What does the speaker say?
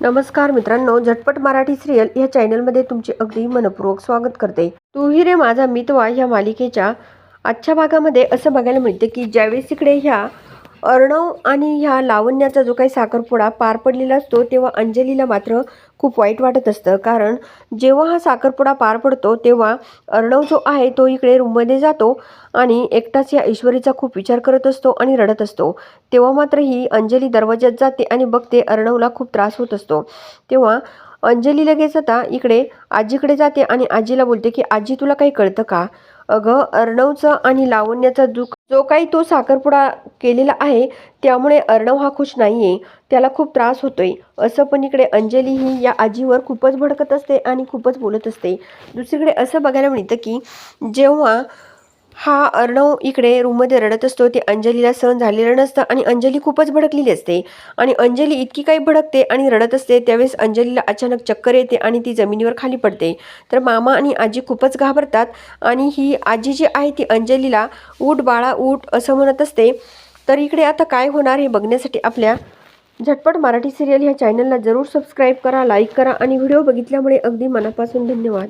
नमस्कार मित्रांनो झटपट मराठी सिरियल या चॅनलमध्ये तुमचे अगदी मनपूर्वक स्वागत करते. तू रे माझा मितवा ह्या मालिकेच्या आजच्या भागामध्ये असं बघायला मिळते की ज्यावेळेस इकडे ह्या अर्णव आणि ह्या लावण्याचा जो काही साखरपुडा पार पडलेला असतो तेव्हा अंजलीला मात्र खूप वाईट वाटत असतं. कारण जेव्हा हा साखरपुडा पार पडतो तेव्हा अर्णव जो आहे तो इकडे रूममध्ये जातो आणि एकटाच या ईश्वरीचा खूप विचार करत असतो आणि रडत असतो. तेव्हा मात्र ही अंजली दरवाज्यात जाते आणि बघते अर्णवला खूप त्रास होत असतो. तेव्हा अंजली लगेच आता इकडे आजीकडे जाते आणि आजीला बोलते की आजी तुला काही कळतं का? अगं अर्णवचं आणि लावण्याचा दुख जो काही तो साखरपुडा केलेला आहे त्यामुळे अर्णव हा खुश नाही आहे त्याला खूप त्रास होतोय. असं पण इकडे अंजली ही या आजीवर खूपच भडकत असते आणि खूपच बोलत असते. दुसरीकडे असं बघायला मिळतं की जेव्हा हा अर्णव इकडे रूममध्ये रडत असतो. ते अंजलीला सहन झालेलं नसतं आणि अंजली खूपच भडकलेली असते. आणि अंजली इतकी काही भडकते आणि रडत असते त्यावेळेस अंजलीला अचानक चक्कर येते आणि ती जमिनीवर खाली पडते. तर मामा आणि आजी खूपच घाबरतात आणि ही आजी जी आहे ती अंजलीला ऊट बाळा ऊट असं म्हणत असते. तर इकडे आता काय होणार हे बघण्यासाठी आपल्या झटपट मराठी सिरियल ह्या चॅनलला जरूर सबस्क्राईब करा लाईक करा आणि व्हिडिओ बघितल्यामुळे अगदी मनापासून धन्यवाद.